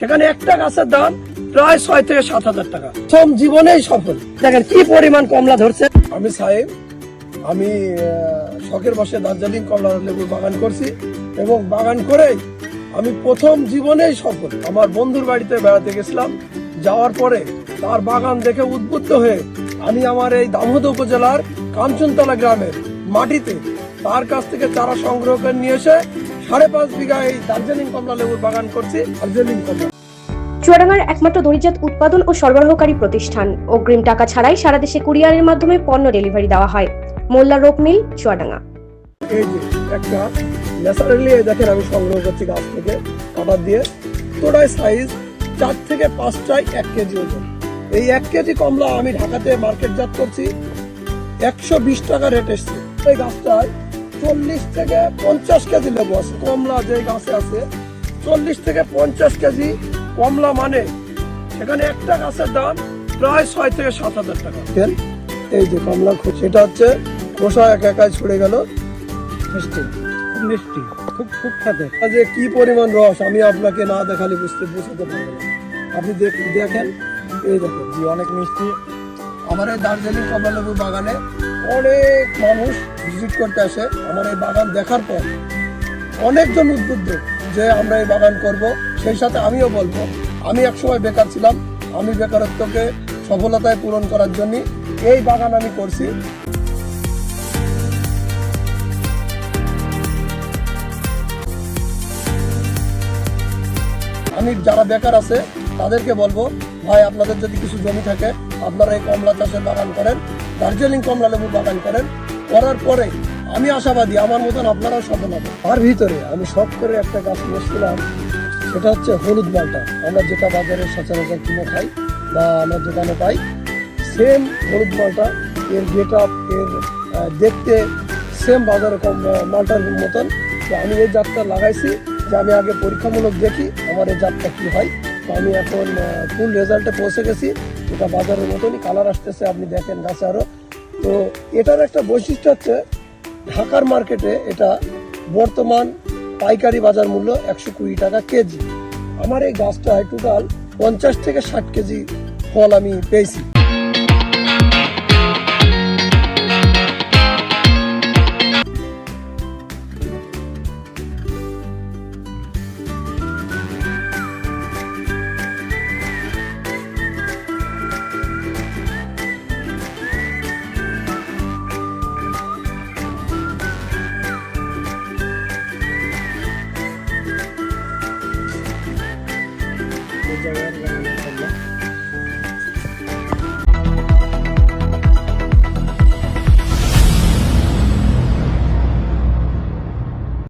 সেখানে একটা গাছের দাম প্রায় ছয় থেকে সাত হাজার টাকা। প্রথম জীবনেই সফল। দেখেন কি পরিমাণ কমলা ধরছে। আমি সাহেব আমি শখের বসে দার্জিলিং কমলা লেবুর বাগান করছি এবং বাগান করে আমি প্রথম জীবনেই সফল। আমার বন্ধুর বাড়িতে বেড়াতে গেছিলাম যাওয়ার পরে তার বাগান দেখে উদ্বুদ্ধ হয়ে আমি আমার এই দামোদ উপজেলার কাঞ্চনতলা গ্রামের মাটিতে তার কাছ থেকে চারা সংগ্রহ করে নিয়ে এসে সাড়ে পাঁচ বিঘা এই দার্জিলিং কমলা লেবুর বাগান করছি। দার্জিলিং কমলা। চুয়াডাঙ্গার একমাত্র দড়িজাত উৎপাদন ও সরবরাহকারী প্রতিষ্ঠান। অগ্রিম টাকা ছাড়াই সারা দেশে কুরিয়ারের মাধ্যমে পণ্য ডেলিভারি দেওয়া হয়। Molla rope mill, Chuadanga. এই একটা ন্যাচারালি দেখেন আমি সংগ্রহ করছি গাছ থেকে কাটার দিয়ে। তোটাই সাইজ চার থেকে পাঁচটায় এক কেজি ওজন। এই এক কেজি কমলা আমি ঢাকাতে মার্কেটজাত করছি, একশো বিশ টাকা রেট এসছে। এই গাছটায় চল্লিশ থেকে পঞ্চাশ কেজি লেবু আছে। কমলা যে গাছে আছে, চল্লিশ থেকে পঞ্চাশ কেজি কমলা মানে সেখানে একটা গাছের দাম প্রায় ছয় থেকে সাত হাজার টাকা। দেখেন, এই যে কমলা খোঁজ সেটা হচ্ছে খোসা এক একাই ছুড়ে গেল। মিষ্টি। খুব মিষ্টি খুব খুব খাতে। যে কি পরিমাণ রস আমি আপনাকে না দেখালে বুঝতে বুঝতে পারব না। আপনি দেখ- দেখেন এই দেখেন। জি অনেক মিষ্টি। আমার এই দার্জিলিং কমলালেবুর বাগানে অনেক মানুষ ভিজিট করতে আসে। আমার এই বাগান দেখার পর অনেকজন উদ্বুদ্ধ যে আমরা এই বাগান করব। সেই সাথে আমিও বলব, আমি একসময় বেকার ছিলাম, আমি বেকারত্বকে সফলতায় পূরণ করার জন্য এই বাগান আমি করছি। আমি যারা বেকার আছে, তাদেরকে বলব, ভাই, আপনাদের যদি কিছু জমি থাকে, আপনারা এই কমলা চাষের বাগান করেন, দার্জিলিং কমলা লেবুর বাগান করেন, করার পরে আমি আশাবাদী, আমার মতন আপনারাও সফল হবে তার ভিতরে আমি শখ করে একটা গাছ নিয়েছিলাম সেটা হচ্ছে হলুদ মালটা। আমরা যেটা বাজারে সচরাচর কিনে খাই বা আমরা দোকানে পাই সেম হলুদ মালটা, এর গেট আপ এর দেখতে সেম বাজারে কম মালটার মতন। তো আমি এই জাতটা লাগাইছি যে আমি আগে পরীক্ষামূলক দেখি আমার এই জাতটা কী হয়। তো আমি এখন ফুল রেজাল্টে পৌঁছে গেছি। এটা বাজারের মতনই কালার আসতেছে, আপনি দেখেন গাছে আরও। তো এটার একটা বৈশিষ্ট্য হচ্ছে ঢাকার মার্কেটে এটা বর্তমান পাইকারি বাজার মূল্য একশো কুড়ি টাকা কেজি। আমার এই গাছটায় টোটাল পঞ্চাশ থেকে ষাট কেজি ফল আমি পেয়েছি। এই জায়গার